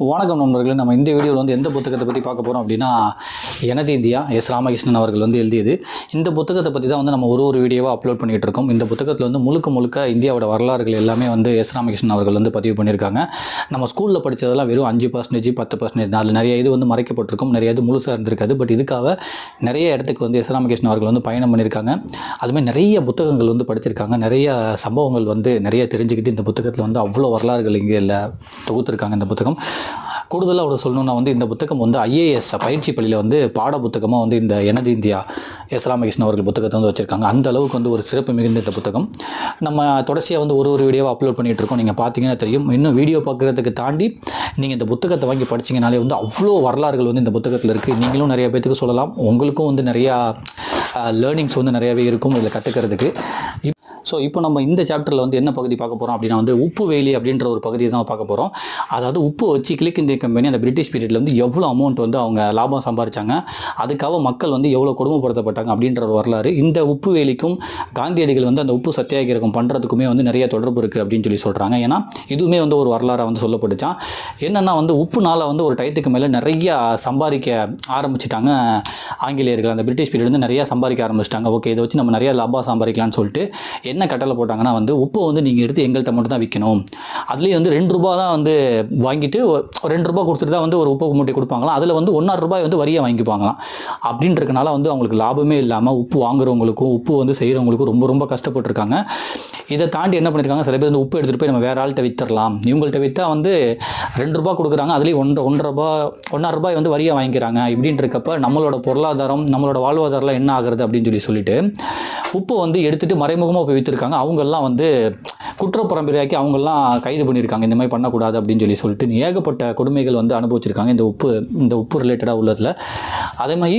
வணக்கம் நண்பர்களே. நம்ம இந்த வீடியோவில் வந்து எந்த புத்தகத்தை பற்றி பார்க்க போகிறோம் அப்படின்னா எனது இந்தியா எஸ். ராமகிருஷ்ணன் அவர்கள் வந்து எழுதியது. இந்த புத்தகத்தை பற்றி தான் வந்து நம்ம ஒரு ஒரு வீடியோவாக அப்லோட் பண்ணிகிட்டு இருக்கோம். இந்த புத்தகத்தில் வந்து முழுக்க முழுக்க இந்தியாவோட வரலாறுகள் எல்லாமே வந்து எஸ். ராமகிருஷ்ணன் அவர்கள் வந்து பதிவு பண்ணியிருக்காங்க. நம்ம ஸ்கூலில் படித்ததெல்லாம் வெறும் அஞ்சு பர்சன்டேஜ் பத்து பர்சன்டேஜ் அதில் நிறைய இது வந்து மறைக்கப்பட்டிருக்கும். நிறைய இது முழுசாக இருந்திருக்காது. பட் இதுக்காக நிறைய இடத்துக்கு வந்து எஸ். ராமகிருஷ்ணன் அவர்கள் வந்து பயணம் பண்ணியிருக்காங்க. அதுமாதிரி நிறைய புத்தகங்கள் வந்து படிச்சிருக்காங்க. நிறைய சம்பவங்கள் வந்து நிறைய தெரிஞ்சுக்கிட்டு இந்த புத்தகத்தில் வந்து அவ்வளோ வரலாறுகள் இங்கே இல்லை தொகுத்துருக்காங்க இந்த புத்தகம். கூடுதலாக அவர் சொல்லணும்னா வந்து இந்த புத்தகம் வந்து ஐஏஎஸ் பயிற்சி பள்ளியில் வந்து பாட புத்தகமாக வந்து இந்த எனது இந்தியா எஸ் ராமகிருஷ்ணன் அவர்கள் புத்தகத்தை வந்து வச்சுருக்காங்க. அந்த அளவுக்கு வந்து ஒரு சிறப்பு மிகுந்த இந்த புத்தகம். நம்ம தொடர்ச்சியாக வந்து ஒரு ஒரு வீடியோவை அப்லோட் பண்ணிகிட்டு இருக்கோம். நீங்கள் பார்த்தீங்கன்னா தெரியும். இன்னும் வீடியோ பார்க்குறதுக்கு தாண்டி நீங்கள் இந்த புத்தகத்தை வாங்கி படிச்சிங்கனாலே வந்து அவ்வளோ வரலாறுகள் வந்து இந்த புத்தகத்தில் இருக்குது நீங்களும் நிறைய பேத்துக்கு சொல்லலாம். உங்களுக்கும் வந்து நிறையா லேர்னிங்ஸ் வந்து நிறையாவே இருக்கும். இதில் கற்றுக்கிறதுக்கு ஸோ இப்போ நம்ம இந்த சாப்டரில் வந்து என்ன பகுதி பார்க்க போகிறோம் அப்படின்னா வந்து உப்பு வேலி அப்படின்ற ஒரு பகுதியை தான் பார்க்க போகிறோம் அதாவது உப்பு வச்சு கிளிக் இந்திய கம்பெனி அந்த பிரிட்டிஷ் பீரியடில் வந்து எவ்வளோ அமௌண்ட் வந்து அவங்க லாபம் சம்பாரிச்சாங்க அதுக்காக மக்கள் வந்து எவ்வளோ கொடுமைப்படுத்தப்பட்டாங்க அப்படின்ற ஒரு வரலாறு. இந்த உப்பு வேலிக்கும் காந்தியடிகள் வந்து அந்த உப்பு சத்தியாகிரகம் பண்ணுறதுக்குமே வந்து நிறைய தொடர்பு இருக்குது அப்படின்னு சொல்லி சொல்கிறாங்க ஏன்னா இதுவுமே வந்து ஒரு வரலாறாக வந்து சொல்லப்பட்டுச்சான் என்னென்னா வந்து உப்புனால் வந்து ஒரு டயத்துக்கு மேலே நிறைய சம்பாதிக்க ஆரம்பிச்சிட்டாங்க ஆங்கிலேயர்கள். அந்த பிரிட்டிஷ் பீரியட் வந்து நிறையா சம்பாதிக்க ஆரம்பிச்சிட்டாங்க. ஓகே இதை வச்சு நம்ம நிறைய லாபம் சம்பாதிக்கலாம்னு சொல்லிட்டு என்ன கட்டளை போட்டாங்கன்னா வந்து உப்பை வந்து நீங்கள் எடுத்து எங்கள்கிட்ட மட்டும் தான் விற்கணும் அதுலேயும் வந்து ரெண்டு ரூபா தான் வந்து வாங்கிட்டு ஒரு ரெண்டு ரூபா கொடுத்துட்டு தான் வந்து ஒரு உப்பு மூட்டை கொடுப்பாங்களாம். அதில் வந்து ஒன்றரை ரூபாய் வந்து வரியாக வாங்கிப்பாங்களாம் அப்படின்றதுனால வந்து அவங்களுக்கு லாபமே இல்லாமல் உப்பு வாங்குறவங்களுக்கும் உப்பு வந்து செய்கிறவங்களுக்கும் ரொம்ப ரொம்ப கஷ்டப்பட்டிருக்காங்க. இதை தாண்டி என்ன பண்ணியிருக்காங்க சில பேர் வந்து உப்பு எடுத்துகிட்டு போய் நம்ம வேற ஆள்கிட்ட வித்துடலாம் இவங்கள்ட்ட விற்றா வந்து ரெண்டு ரூபா கொடுக்குறாங்க. அதுலேயும் ஒன்றரை ஒன்றரை ரூபாய் ஒன்றரை ரூபாய் வந்து வரியாக வாங்கிக்கிறாங்க. இப்படின்ட்டு இருக்கப்ப நம்மளோட பொருளாதாரம் நம்மளோட வாழ்வாதாரம்லாம் என்ன ஆகுறது அப்படின்னு சொல்லி சொல்லிட்டு உப்பு வந்து எடுத்துட்டு மறைமுகமாக போய் விற்றுருக்காங்க அவங்கெல்லாம் வந்து குற்றப்பரம்பரையாக்கி அவங்கெல்லாம் கைது பண்ணியிருக்காங்க இந்த மாதிரி பண்ணக்கூடாது அப்படின்னு சொல்லி சொல்லிட்டு ஏகப்பட்ட கொடுமைகள் வந்து அனுபவிச்சிருக்காங்க. இந்த உப்பு இந்த உப்பு ரிலேட்டடாக உள்ளதில். அதே மாதிரி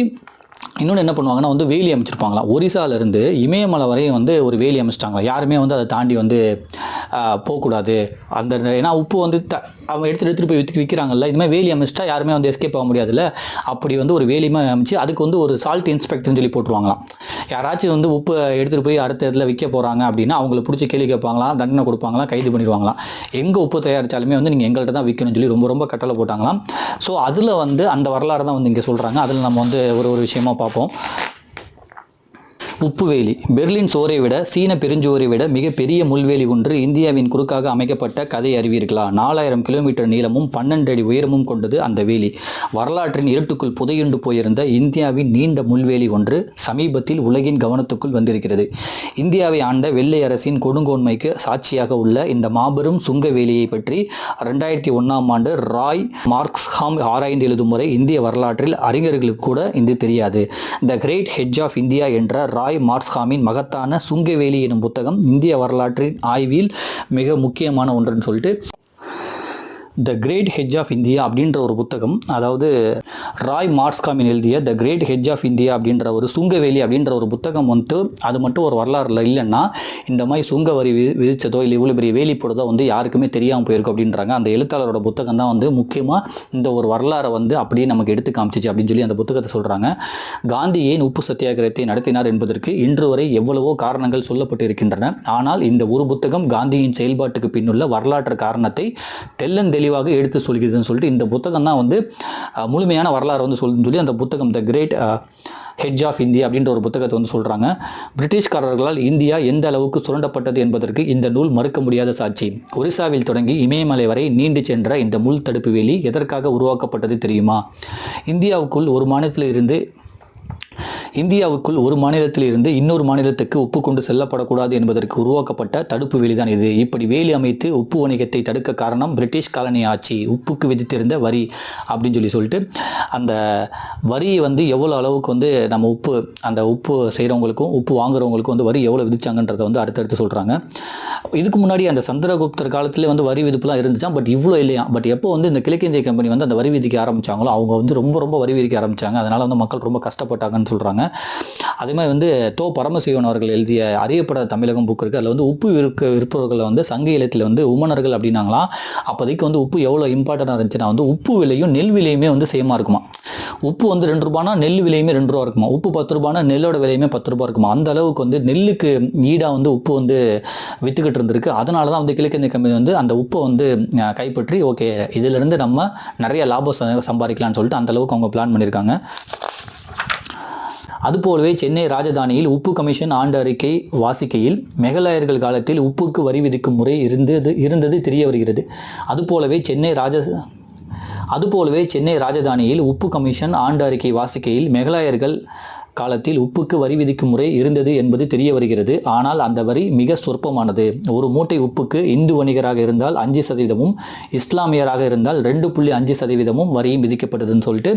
இன்னொன்று என்ன பண்ணுவாங்கன்னா வந்து வேலி அமைச்சிருப்பாங்களா? ஒரிசாலேருந்து இமயமலை வரையும் வந்து ஒரு வேலி அமைச்சிட்டாங்களா? யாருமே வந்து அதை தாண்டி வந்து போகக்கூடாது. அந்த ஏன்னா உப்பு வந்து த அவங்க எடுத்துகிட்டு எடுத்துகிட்டு போய் விற்று விற்கிறாங்கல்ல இந்த மாதிரி வேலி அமைச்சிட்டா யாருமே வந்து எஸ்கேப் ஆக முடியாதுல்ல? அப்படி வந்து ஒரு வேலியுமே அமைச்சு அதுக்கு வந்து ஒரு சால்ட் இன்ஸ்பெக்டர்னு சொல்லி போட்டுருவாங்களாம். யாராச்சும் வந்து உப்பு எடுத்துகிட்டு போய் அடுத்த இதில் விற்க போகிறாங்க அப்படின்னா அவங்கள பிடிச்சி கேள்வி கேட்பாங்களாம் தண்டனை கொடுப்பாங்களாம் கைது பண்ணிடுவாங்களாம். எங்கே உப்பு தயாரித்தாலுமே வந்து நீங்கள் எங்கள்கிட்ட தான் விற்கணும்னு சொல்லி ரொம்ப ரொம்ப கட்டளை போட்டாங்களாம். ஸோ அதில் வந்து அந்த வரலாறு தான் வந்து இங்கே சொல்கிறாங்க அதில் நம்ம வந்து ஒரு ஒரு விஷயமா பார்ப்போம். உப்புவேலி. பெர்லின் சோரை விட சீன பெருஞ்சோரை விட மிகப்பெரிய முள்வேலி ஒன்று இந்தியாவின் குறுக்காக அமைக்கப்பட்ட கதை அறிவீர்களா? நாலாயிரம் கிலோமீட்டர் நீளமும் பன்னெண்டு அடி உயரமும் கொண்டது அந்த வேலி. வரலாற்றின் இருட்டுக்குள் புதையுண்டு போயிருந்த இந்தியாவின் நீண்ட முள்வேலி ஒன்று சமீபத்தில் உலகின் கவனத்துக்குள் வந்திருக்கிறது. இந்தியாவை ஆண்ட வெள்ளை அரசின் கொடுங்கோன்மைக்கு சாட்சியாக உள்ள இந்த மாபெரும் சுங்க வேலியை பற்றி ரெண்டாயிரத்தி ஒன்றாம் ஆண்டு ராய் மார்க்ஸ்ஹாம் ஆராய்ந்து எழுதும் முறை இந்திய வரலாற்றில் அறிஞர்களுக்கு கூட இது தெரியாது. The great hedge of India என்ற ராய் மார்க்ஸ்ஹாமின் மகத்தான சுங்கவேலி எனும் புத்தகம் இந்திய வரலாற்றின் ஆய்வில் மிக முக்கியமான ஒன்றுன்னு சொல்லிட்டு the great hedge of India அப்படின்ற ஒரு புத்தகம் அதாவது ராய் மார்ஸ்காமின் எழுதிய the great hedge of India அப்படின்ற ஒரு சுங்கவேலி அப்படின்ற ஒரு புத்தகம் வந்துட்டு அது மட்டும் ஒரு வரலாறுல இல்லைன்னா இந்த மாதிரி சுங்க வரி விதித்ததோ இல்லை இவ்வளோ பெரிய வேலி போடுறதோ வந்து யாருக்குமே தெரியாமல் போயிருக்கும் அப்படின்றாங்க. அந்த எழுத்தாளரோட புத்தகம் தான் வந்து முக்கியமாக இந்த ஒரு வரலாறை வந்து அப்படியே நமக்கு எடுத்து காமிச்சிச்சு அப்படின்னு சொல்லி அந்த புத்தகத்தை சொல்கிறாங்க காந்தி ஏன் உப்பு சத்தியாகிரகத்தை நடத்தினார் என்பதற்கு இன்று வரை எவ்வளவோ காரணங்கள் சொல்லப்பட்டு இருக்கின்றன ஆனால் இந்த ஒரு புத்தகம் காந்தியின் செயல்பாட்டுக்கு பின்னுள்ள வரலாற்று காரணத்தை தெளிவாக எடுத்து சொல்கிறதுன்னு சொல்லிட்டு இந்த புத்தகம் தான் வந்து முழுமையான வரலாறு வந்து சொல்லுன்னு சொல்லி அந்த புத்தகம் the great hedge of India அப்படின்ற ஒரு புத்தகத்தை வந்து சொல்கிறாங்க பிரிட்டிஷ்காரர்களால் இந்தியா எந்த அளவுக்கு சுரண்டப்பட்டது என்பதற்கு இந்த நூல் மறுக்க முடியாத சாட்சி. ஒரிசாவில் தொடங்கி இமயமலை வரை நீண்டு சென்ற இந்த முள் தடுப்பு வேலி எதற்காக உருவாக்கப்பட்டது தெரியுமா? இந்தியாவுக்குள் ஒரு மாநிலத்தில் இருந்து இந்தியாவுக்குள் ஒரு மாநிலத்தில் இருந்து இன்னொரு மாநிலத்துக்கு உப்பு கொண்டு செல்லப்படக்கூடாது என்பதற்கு உருவாக்கப்பட்ட தடுப்பு வேலிதான் இது. இப்படி வேலி அமைத்து உப்பு வணிகத்தை தடுக்க காரணம் பிரிட்டிஷ் காலனி ஆட்சி. உப்புக்கு விதித்திருந்த வரி அப்படின்னு சொல்லி சொல்லிட்டு அந்த வரியை வந்து எவ்வளோ அளவுக்கு வந்து நம்ம உப்பு அந்த உப்பு செய்கிறவங்களுக்கும் உப்பு வாங்குறவங்களுக்கும் வந்து வரி எவ்வளோ விதிச்சாங்கன்றதை வந்து அடுத்தடுத்து சொல்கிறாங்க இதுக்கு முன்னாடி அந்த சந்திரகுப்தர் காலத்திலே வந்து வரி விதிப்புலாம் இருந்துச்சா? பட் இவ்வளோ இல்லையா? பட் எப்போ வந்து இந்த கிழக்கிந்திய கம்பெனி வந்து அந்த வரி விதிக்க ஆரம்பித்தாங்களோ அவங்க வந்து ரொம்ப ரொம்ப வரி விதிக்க ஆரம்பித்தாங்க அதனால் வந்து மக்கள் ரொம்ப கஷ்டப்பட்டாங்கன்னு சொல்கிறாங்க அதே மாதிரி வந்து தோ பரமசிவன் அவர்கள் எழுதிய அறியப்படாத தமிழகம் புக் இருக்குது அதில் வந்து உப்பு விற்க விற்பவர்களை வந்து சங்க இலக்கியத்தில் வந்து உமனர்கள் அப்படின்னாங்களாம். அப்போதைக்கு வந்து உப்பு எவ்வளோ இம்பார்ட்டண்டாக இருந்துச்சுன்னா வந்து உப்பு விலையும் நெல் விலையுமே வந்து சேமாக இருக்குமா உப்பு வந்து ரெண்டு ரூபானா நெல் விலையுமே ரெண்டு ரூபா இருக்குமா உப்பு பத்து ரூபானா நெல்லோட விலையுமே பத்து ரூபா இருக்குமா அந்த அளவுக்கு வந்து நெல்லுக்கு ஈடாக வந்து உப்பு வந்து வித்துக்கிட்டு இருந்திருக்கு. அதனால தான் வந்து கிழக்கிந்திய கம்பெனி வந்து அந்த உப்பை வந்து கைப்பற்றி ஓகே இதிலிருந்து நம்ம நிறைய லாபம் ச- சம்பாதிக்கலாம்னு சொல்லிட்டு அந்த அளவுக்கு அவங்க பிளான் பண்ணியிருக்காங்க. அதுபோலவே சென்னை ராஜதானியில் உப்பு கமிஷன் ஆண்டு அறிக்கை வாசிக்கையில் மெகலாயர்கள் காலத்தில் உப்புக்கு வரி விதிக்கும் முறை இருந்தது இருந்தது தெரிய வருகிறது. அதுபோலவே சென்னை ராஜ அதுபோலவே சென்னை ராஜதானியில் உப்பு கமிஷன் ஆண்டு அறிக்கை வாசிக்கையில் மெகலாயர்கள் காலத்தில் உப்புக்கு வரி விதிக்கும் முறை இருந்தது என்பது தெரிய வருகிறது. ஆனால் அந்த வரி மிக சொற்பமானது. ஒரு மூட்டை உப்புக்கு இந்து வணிகராக இருந்தால் அஞ்சு சதவீதமும் இஸ்லாமியராக இருந்தால் ரெண்டு புள்ளி அஞ்சு சதவீதமும் வரியும் விதிக்கப்பட்டதுன்னு சொல்லிட்டு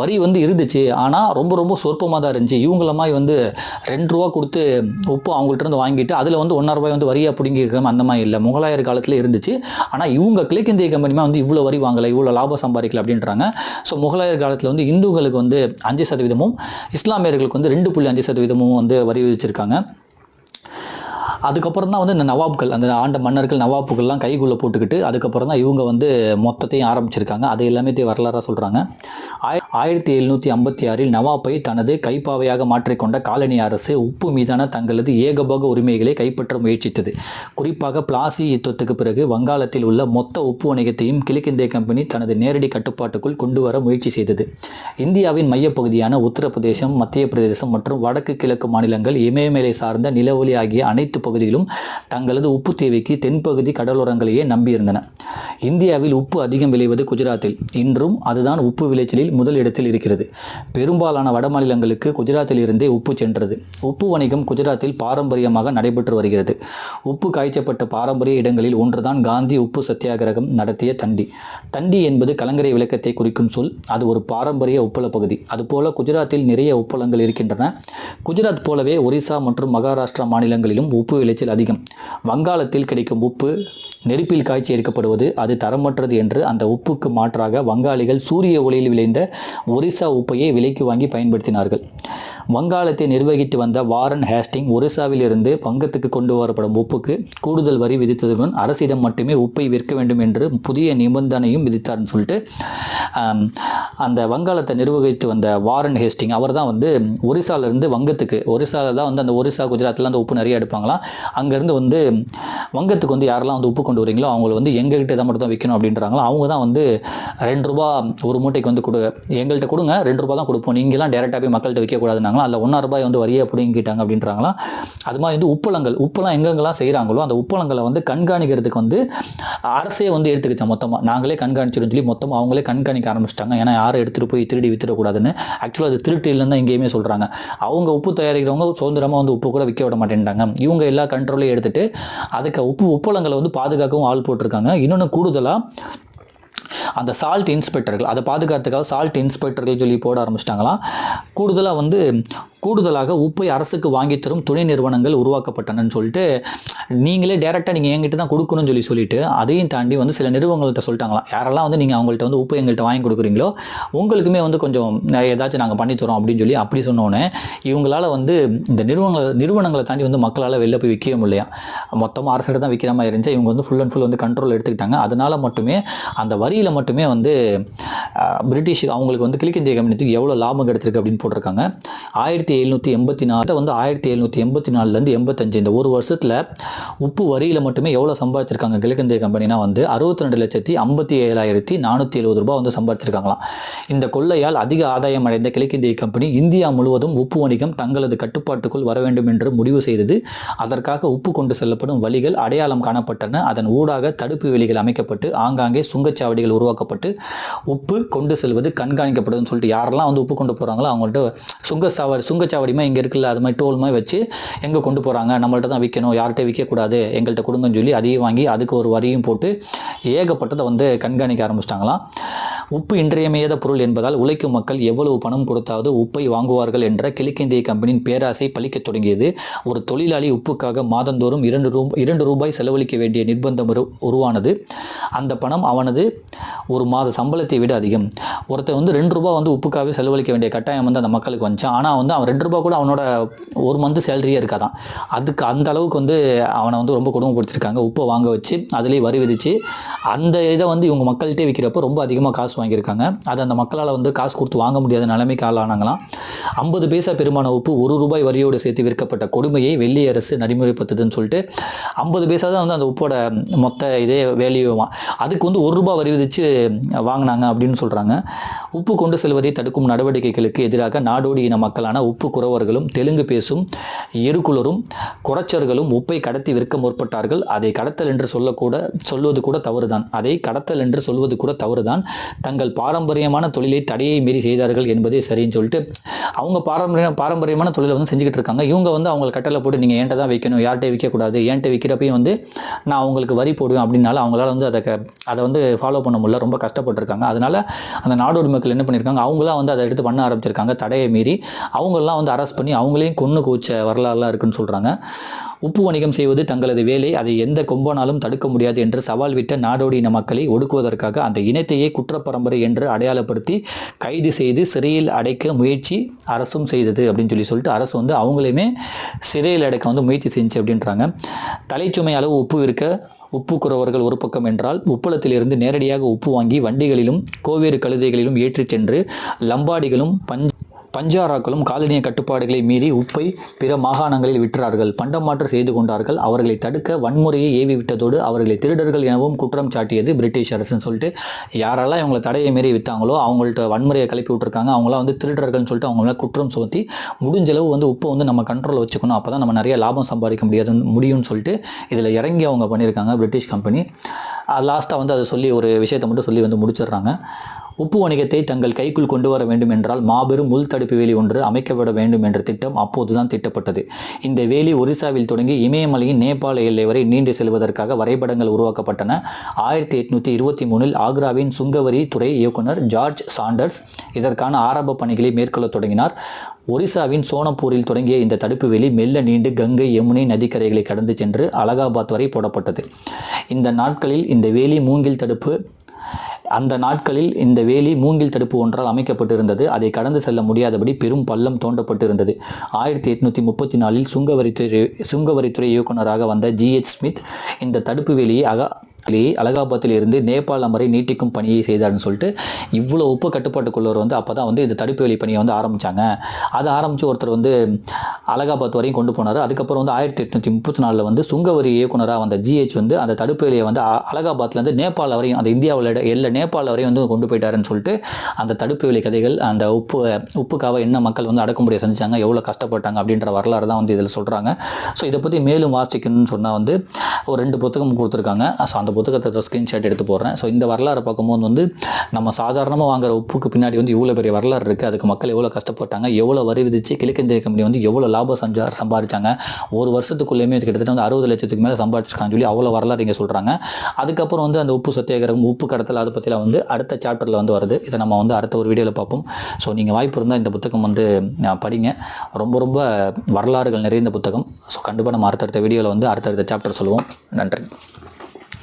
வரி வந்து இருந்துச்சு. ஆனால் ரொம்ப ரொம்ப சொற்பமாக தான் இருந்துச்சு. இவங்களமாய் வந்து ரெண்டு ரூபா கொடுத்து உப்பு அவங்கள்ட்ட இருந்து வாங்கிட்டு அதில் வந்து ஒன்றரை ரூபாய் வந்து வரியாக பிடுங்கி இருக்கிறோம் அந்த மாதிரி இல்லை. முகலாயர் காலத்தில் இருந்துச்சு. ஆனால் இவங்க கிழக்கிந்திய கம்பெனிமா வந்து இவ்வளோ வரி வாங்கலை இவ்வளோ லாபம் சம்பாதிக்கல அப்படின்றாங்க. ஸோ முகலாயர் காலத்தில் வந்து இந்துக்களுக்கு வந்து அஞ்சு சதவீதமும் இஸ்லாம் இஸ்லாமியர்களுக்கு வந்து ரெண்டு புள்ளி அஞ்சு சதவீதமும் வந்து வரி விதிச்சிருக்காங்க. அதுக்கப்புறம் தான் வந்து இந்த நவாப்கள் அந்த ஆண்ட மன்னர்கள் நவாப்புகள்லாம் கைக்குள்ளே போட்டுக்கிட்டு அதுக்கப்புறம் தான் இவங்க வந்து மொத்தத்தையும் ஆரம்பிச்சிருக்காங்க. அது எல்லாமே வரலாறாக சொல்கிறாங்க ஆய ஆயிரத்தி எழுநூற்றி ஐம்பத்தி ஆறில் நவாப்பை தனது கைப்பாவையாக மாற்றிக்கொண்ட காலனி அரசு உப்பு மீதான தங்களது ஏகபோக உரிமைகளை கைப்பற்ற முயற்சித்தது. குறிப்பாக பிளாசி யுத்தத்துக்கு பிறகு வங்காளத்தில் உள்ள மொத்த உப்பு வணிகத்தையும் கிழக்கிந்திய கம்பெனி தனது நேரடி கட்டுப்பாட்டுக்குள் கொண்டு வர முயற்சி செய்தது. இந்தியாவின் மையப்பகுதியான உத்தரப்பிரதேசம் மத்திய பிரதேசம் மற்றும் வடக்கு கிழக்கு மாநிலங்கள் இமயமலை சார்ந்த நிலவொலி ஆகிய அனைத்து பகுதிகளும் தங்களது உப்பு தேவைக்கு தென்பகுதி கடலோரங்களையே நம்பியிருந்தன. இந்தியாவில் உப்பு அதிகம் விளைவது குஜராத்தில். இன்றும் அதுதான் உப்பு விளைச்சலில் முதல் இடத்தில் இருக்கிறது. பெரும்பாலான வட மாநிலங்களுக்கு குஜராத்தில் இருந்தே உப்பு சென்றது. உப்பு வணிகம் குஜராத்தில் பாரம்பரியமாக நடைபெற்று வருகிறது. உப்பு காய்ச்சப்பட்ட பாரம்பரிய இடங்களில் ஒன்றுதான் காந்தி உப்பு சத்தியாகிரகம் நடத்திய தண்டி. தண்டி என்பது கலங்கரை விளக்கத்தை குறிக்கும் சொல். அது ஒரு பாரம்பரிய உப்பள பகுதி. அதுபோல குஜராத்தில் நிறைய உப்பளங்கள் இருக்கின்றன. குஜராத் போலவே ஒரிசா மற்றும் மகாராஷ்டிரா மாநிலங்களிலும் உப்பு விளைச்சல் அதிகம். வங்காளத்தில் கிடைக்கும் உப்பு நெருப்பில் காய்ச்சி எடுக்கப்படுவது அது தரமற்றது என்று அந்த உப்புக்கு மாற்றாக வங்காளிகள் சூரிய ஒளியில் விளைந்த ஒரிசா உப்பையே விலைக்கு வாங்கி பயன்படுத்தினார்கள். வங்காளத்தை நிர்வகித்து வந்த வாரன் ஹேஸ்டிங் ஒரிசாவில் இருந்து கொண்டு வரப்படும் உப்புக்கு கூடுதல் வரி விதித்ததுடன் அரசிடம் மட்டுமே உப்பை விற்க வேண்டும் என்று புதிய நிபந்தனையும் விதித்தார்னு சொல்லிட்டு அந்த வங்காளத்தை நிர்வகித்து வந்த வாரன் ஹேஸ்டிங் அவர் தான் வந்து ஒரிசாலேருந்து வங்கத்துக்கு ஒரிசாவில் தான் வந்து அந்த ஒரிசா குஜராத்தில் அந்த உப்பு நிறைய எடுப்பாங்களாம். அங்கேருந்து வந்து வங்கத்துக்கு வந்து யாரெல்லாம் வந்து உப்பு கொண்டு வரீங்களோ அவங்கள வந்து எங்ககிட்ட இதை மட்டும் தான் விற்கணும் அப்படின்றாங்களோ அவங்க தான் வந்து ரெண்டு ரூபா ஒரு மூட்டைக்கு வந்து கொடு எங்கள்கிட்ட கொடுங்க ரெண்டு ரூபா தான் கொடுப்போம் நீங்களாம் டேரெக்டாக போய் மக்கள்கிட்ட விற்கக்கூடாதுனாங்களா அதில் ஒன்றா ரூபாய் வந்து வரியை பிடிங்கிட்டாங்க அப்படின்றாங்களாம் அது மாதிரி வந்து உப்பளங்கள் உப்பளம் எங்கெங்கெல்லாம் செய்கிறாங்களோ அந்த உப்பளங்களை வந்து கண்காணிக்கிறதுக்கு வந்து அரசே வந்து எடுத்துக்கிச்சா மொத்தமாக நாங்களே கண்காணிச்சிடும் சொல்லி மொத்தமாக அவங்களே கண்காணிக்க ஆரம்பிச்சிட்டாங்க. ஏன்னா யாரும் எடுத்துகிட்டு போய் திருடி வித்துடக்கூடாதுன்னு. ஆக்சுவலாக அது திருட்டு இல்லைன்னு தான் எங்கேயுமே சொல்கிறாங்க அவங்க உப்பு தயாரிக்கிறவங்க சுதந்திரமாக வந்து உப்பு கூட விற்க விட மாட்டேன்ட்டாங்க இவங்க எல்லா கண்ட்ரோலையும் எடுத்துட்டு அதுக்கு உப்பு உப்பளங்களை வந்து பாதுகாக்கவும் ஆள் போட்டிருக்காங்க. இன்னொன்று கூடுதலாக அந்த சால்ட் இன்ஸ்பெக்டர்கள் அதை பாதுகாத்துக்காக சால்ட் இன்ஸ்பெக்டர்கள் சொல்லி போட ஆரம்பிச்சிட்டாங்களாம். கூடுதலாக வந்து கூடுதலாக உப்பை அரசுக்கு வாங்கி தரும் துணை நிறுவனங்கள் உருவாக்கப்பட்டனன்னு சொல்லிட்டு நீங்களே டேரெக்டாக நீங்கள் எங்கிட்ட தான் கொடுக்கணும்னு சொல்லி சொல்லிட்டு அதையும் தாண்டி வந்து சில நிறுவனங்கள்கிட்ட சொல்லிட்டாங்களாம். யாரெல்லாம் வந்து நீங்கள் அவங்கள்ட்ட வந்து உப்பு எங்கள்கிட்ட வாங்கி கொடுக்குறீங்களோ உங்களுக்குமே வந்து கொஞ்சம் ஏதாச்சும் நாங்கள் பண்ணித்தரோம் அப்படின்னு சொல்லி அப்படி சொன்னோன்னே இவங்களால் வந்து இந்த நிறுவனங்கள் நிறுவனங்களை தாண்டி வந்து மக்களால் வெளில போய் விற்கவும் முடியலையா மொத்தமாக அரசிட்ட தான் விற்கிற மாதிரி இருந்துச்சு. இவங்க வந்து ஃபுல் அண்ட் ஃபுல் வந்து கண்ட்ரோல் எடுத்துக்கிட்டாங்க. அதனால் மட்டுமே அந்த வரியில் மட்டுமே வந்து பிரிட்டிஷ் அவங்களுக்கு வந்து கிழக்கிந்திய கம்பெனிக்கு எவ்வளோ லாபம் கிடைச்சிருக்கு அப்படின்னு போட்டிருக்காங்க. ஆயிரத்தி எழுநூற்றி எண்பத்தி நாலு வந்து ஆயிரத்தி எழுநூற்றி எண்பத்தி நாலுலேருந்து எண்பத்தஞ்சு இந்த ஒரு வருஷத்தில் உப்பு வரியில் மட்டுமே எவ்வளோ சம்பாதிச்சிருக்காங்க? கிழக்கிந்திய கம்பெனினா வந்து அறுபத்தி ரெண்டு லட்சத்தி ஐம்பத்தி ஏழாயிரத்தி நானூற்றி எழுபது ரூபாய் வந்து சம்பாதிச்சிருக்காங்களாம். இந்த கொள்ளையால் அதிக ஆதாயம் அடைந்த கிழக்கிந்திய கம்பெனி இந்தியா முழுவதும் உப்பு வணிகம் தங்களது கட்டுப்பாட்டுக்குள் வர வேண்டும் என்று முடிவு செய்தது. அதற்காக உப்பு கொண்டு செல்லப்படும் வழிகள் அடையாளம் காணப்பட்டன. அதன் ஊடாக தடுப்பு வழிகள் அமைக்கப்பட்டு ஆங்காங்கே சுங்கச்சாவடிகள் உருவாக்கப்பட்டு உப்பு கொண்டு செல்வது கண்காணிக்கப்படுதுன்னு சொல்லிட்டு யாரெல்லாம் வந்து உப்பு கொண்டு போகிறாங்களோ அவங்கள்ட்ட சுங்கச்சாவடி சுங்கச்சாவடிமா இங்கே இருக்குல்ல அது மாதிரி டோல் மாதிரி வச்சு எங்கே கொண்டு போகிறாங்க நம்மள்ட்ட தான் விற்கணும் யார்கிட்ட விற்கக்கூடாது எங்கள்கிட்ட கொடுங்கன்னு சொல்லி அதையும் வாங்கி அதுக்கு ஒரு வரியும் போட்டு ஏகப்பட்டதை வந்து கண்காணிக்க ஆரம்பிச்சிட்டாங்களாம். உப்பு இன்றியமையாத பொருள் என்பதால் உழைக்கும் மக்கள் எவ்வளவு பணம் கொடுத்தாவது உப்பை வாங்குவார்கள் என்ற கிழக்கிந்திய கம்பெனியின் பேராசை பலிக்கத் தொடங்கியது. ஒரு தொழிலாளி உப்புக்காக மாதந்தோறும் இரண்டு ரூ இரண்டு ரூபாய் செலவழிக்க வேண்டிய நிர்பந்தம் உரு- உருவானது. அந்த பணம் அவனது ஒரு மாத சம்பளத்தை விட அதிகம். ஒருத்தர் வந்து ரெண்டு ரூபா வந்து உப்புக்காகவே செலவழிக்க வேண்டிய கட்டாயம் வந்து அந்த மக்களுக்கு வந்துச்சு. ஆனால் வந்து அவன் ரெண்டு ரூபா கூட அவனோட ஒரு மந்த் சேலரியே இருக்காதான். அதுக்கு அந்த அளவுக்கு வந்து அவனை வந்து ரொம்ப கொடுமைப்படுத்திருக்காங்க உப்பை வாங்க வச்சு அதுலேயே வரி விதிச்சு அந்த இதை வந்து இவங்க மக்கள்கிட்டே விற்கிறப்போ ரொம்ப அதிகமாக காசு வாங்கியிருக்காங்க. அது அந்த மக்களால் வந்து காசு கொடுத்து வாங்க முடியாத நிலைமைக்கு ஆளானாங்களாம். ஐம்பது பைசா பெருமான உப்பு ஒரு ரூபாய் வரியோடு சேர்த்து விற்கப்பட்ட கொடுமையை வெள்ளி அரசு நடைமுறைப்படுத்துதுன்னு சொல்லிட்டு ஐம்பது பைசா தான் வந்து அந்த உப்போட மொத்த இதே வேல்யூவான் அதுக்கு வந்து ஒரு ரூபாய் வரி விதித்து வாங்கினாங்க அப்படின்னு சொல்கிறாங்க உப்பு கொண்டு செல்வதை தடுக்கும் நடவடிக்கைகளுக்கு எதிராக நாடோடி இன மக்களான உப்பு குறவர்களும் தெலுங்கு பேசும் எருக்குலரும் குறைச்சர்களும் உப்பை கடத்தி விற்க முற்பட்டார்கள். அதை கடத்தல் என்று சொல்லக்கூட சொல்வது கூட தவறுதான். அதை கடத்தல் என்று சொல்வது கூட தவறுதான். தங்கள் பாரம்பரியமான தொழிலை தடையை மீறி செய்தார்கள் என்பதே சரின்னு சொல்லிட்டு அவங்க பாரம்பரிய பாரம்பரியமான தொழிலை வந்து செஞ்சுக்கிட்டு இருக்காங்க. இவங்க வந்து அவங்களை கட்டளை போட்டு நீங்கள் ஏன்ட்ட தான் வைக்கணும் யார்கிட்ட விற்கக்கூடாது ஏன்ட்ட விற்கிறப்பையும் வந்து நான் அவங்களுக்கு வரி போடுவேன் அப்படின்னால அவங்களால வந்து அதை அதை வந்து ஃபாலோ பண்ண முடியல. ரொம்ப கஷ்டப்பட்டிருக்காங்க. அதனால அந்த நாடோடி மக்கள் என்ன பண்ணியிருக்காங்க? அவங்களாம் வந்து அதை எடுத்து பண்ண ஆரம்பிச்சிருக்காங்க. தடையை மீறி அவங்கெல்லாம் வந்து அரெஸ்ட் பண்ணி அவங்களையும் கொன்று கூச்ச வரலாறுலாம் இருக்குன்னு சொல்கிறாங்க உப்பு வணிகம் செய்வது தங்களது வேலை. அதை எந்த கொம்பனாலும் தடுக்க முடியாது என்று சவால் விட்ட நாடோடி இன மக்களை ஒடுக்குவதற்காக அந்த இனத்தையே குற்றப்பரம்பரை என்று அடையாளப்படுத்தி கைது செய்து சிறையில் அடைக்க முயற்சி அரசும் செய்தது அப்படின்னு சொல்லி சொல்லிட்டு அரசு வந்து அவங்களையுமே சிறையில் அடைக்க வந்து முயற்சி செஞ்சு அப்படின்றாங்க. தலைச்சுமை அளவு உப்பு இருக்க உப்பு குறவர்கள் ஒரு பக்கம் என்றால் உப்பளத்திலிருந்து நேரடியாக உப்பு வாங்கி வண்டிகளிலும் கோவேறு கழுதைகளிலும் ஏற்றிச் சென்று லம்பாடிகளும் பஞ்ச் பஞ்சாராக்களும் காலனிய கட்டுப்பாடுகளை மீறி உப்பை பிற மாகாணங்களில் விற்றார்கள். பண்டமாற்று செய்து கொண்டார்கள். அவர்களை தடுக்க வன்முறையை ஏவி விட்டதோடு அவர்களை திருடர்கள் எனவும் குற்றம் சாட்டியது பிரிட்டிஷ் அரசுன்னு சொல்லிட்டு யாரெல்லாம் இவங்களை தடையை மீறி விற்றாங்களோ அவங்கள்ட்ட வன்முறையை கிளப்பி விட்டுருக்காங்க. அவங்களாம் வந்து திருடர்கள்னு சொல்லிட்டு அவங்க குற்றம் சுமத்தி முடிஞ்ச அளவு வந்து உப்பை வந்து நம்ம கண்ட்ரோலில் வச்சுக்கணும். அப்போ தான் நம்ம நிறைய லாபம் சம்பாதிக்க முடியாது முடியும்னு சொல்லிட்டு இதில் இறங்கி அவங்க பண்ணியிருக்காங்க பிரிட்டிஷ் கம்பெனி லாஸ்ட்டாக வந்து அதை சொல்லி ஒரு விஷயத்தை மட்டும் சொல்லி வந்து முடிச்சிடுறாங்க. உப்பு வணிகத்தை தங்கள் கைக்குள் கொண்டு வர வேண்டும் என்றால் மாபெரும் முள் தடுப்பு வேலி ஒன்று அமைக்கப்பட வேண்டும் என்ற திட்டம் அப்போதுதான் திட்டப்பட்டது. இந்த வேலி ஒரிசாவில் தொடங்கி இமயமலையின் நேபாள எல்லை வரை நீண்டு செல்வதற்காக வரைபடங்கள் உருவாக்கப்பட்டன. ஆயிரத்தி எட்நூத்தி இருபத்தி மூணில் ஆக்ராவின் சுங்கவரி துறை இயக்குனர் ஜார்ஜ் சாண்டர்ஸ் இதற்கான ஆரம்ப பணிகளை மேற்கொள்ளத் தொடங்கினார். ஒரிசாவின் சோனப்பூரில் தொடங்கிய இந்த தடுப்பு வேலி மெல்ல நீண்டு கங்கை யமுனை நதிக்கரைகளை கடந்து சென்று அலகாபாத் வரை போடப்பட்டது. இந்த நாட்களில் இந்த வேலி மூங்கில் தடுப்பு அந்த நாட்களில் இந்த வேலி மூங்கில் தடுப்பு ஒன்றால் அமைக்கப்பட்டிருந்தது. அதை கடந்து செல்ல முடியாதபடி பெரும் பள்ளம் தோண்டப்பட்டிருந்தது. ஆயிரத்தி எட்நூத்தி முப்பத்தி நாலில் சுங்கவரித்துறை சுங்கவரித்துறை இயக்குனராக வந்த ஜிஎச் ஸ்மித் இந்த தடுப்பு வேலியை அக அலகாபாத்தில் இருந்து நேபாளம் வரை நீட்டிக்கும் பணியை செய்தார்னு சொல்லிட்டு இவ்வளோ உப்பு கட்டுப்பாட்டுக்குள்ளவர் வந்து அப்போ தான் வந்து இந்த தடுப்பு வேலி பணியை வந்து ஆரம்பித்தாங்க அதை ஆரம்பித்து ஒருத்தர் வந்து அலகாபாத் வரையும் கொண்டு போனார். அதுக்கப்புறம் வந்து ஆயிரத்தி எட்நூற்றி முப்பத்தி நாலில் வந்து சுங்கவரி இயக்குனராக வந்த ஜிஹெச் வந்து அந்த தடுப்பு வேலையை வந்து அலகாபாத்லேருந்து நேபாள வரையும் அந்த இந்தியாவில் எல்லை நேபாள வரையும் வந்து கொண்டு போயிட்டாருன்னு சொல்லிட்டு அந்த தடுப்பு வேலை கதைகள் அந்த உப்பு உப்புக்காக என்ன மக்கள் வந்து அடக்குமுறையை செஞ்சாங்க எவ்வளோ கஷ்டப்பட்டாங்க அப்படின்ற வரலாறு தான் வந்து இதில் சொல்கிறாங்க ஸோ இதை பற்றி மேலும் வாசிக்கணும்னு சொன்னால் வந்து ஒரு ரெண்டு புத்தகம் கொடுத்துருக்காங்க. ஸோ அந்த புத்தகத்தை ஸ்க்ரீன்ஷாட் எடுத்து போடுறேன். ஸோ இந்த வரலாறு பார்க்கும்போது வந்து நம்ம சாதாரணமாக வாங்குற உப்புக்கு பின்னாடி வந்து இவ்வளோ பெரிய வரலாறு இருக்குது அதுக்கு மக்கள் எவ்வளோ கஷ்டப்பட்டாங்க எவ்வளோ வரி விதிச்சு கிழக்கிந்திய கம்பெனி வந்து எவ்வளோ லாபம் சஞ்சா சம்பாதிச்சாங்க ஒரு வருஷத்துக்குள்ளேயுமே கிட்டத்தட்ட வந்து அறுபது லட்சத்துக்கு மேலே சம்பாதிச்சிருக்கான்னு சொல்லி அவ்வளோ வரலாறு இங்கே சொல்கிறாங்க அதுக்கப்புறம் வந்து அந்த உப்பு சத்தியாகிரகம் உப்பு கடத்தல் அதை பற்றிலாம் வந்து அடுத்த சாப்டரில் வந்து வருது. இதை நம்ம வந்து அடுத்த ஒரு வீடியோவில் பார்ப்போம். ஸோ நீங்கள் வாய்ப்பு இருந்தால் இந்த புத்தகம் வந்து படிங்க. ரொம்ப ரொம்ப வரலாறுகள் நிறைந்த புத்தகம். ஸோ கண்டிப்பாக நம்ம அடுத்தடுத்த வீடியோவில் வந்து அடுத்தடுத்த சாப்டர் சொல்லுவோம். நன்றி.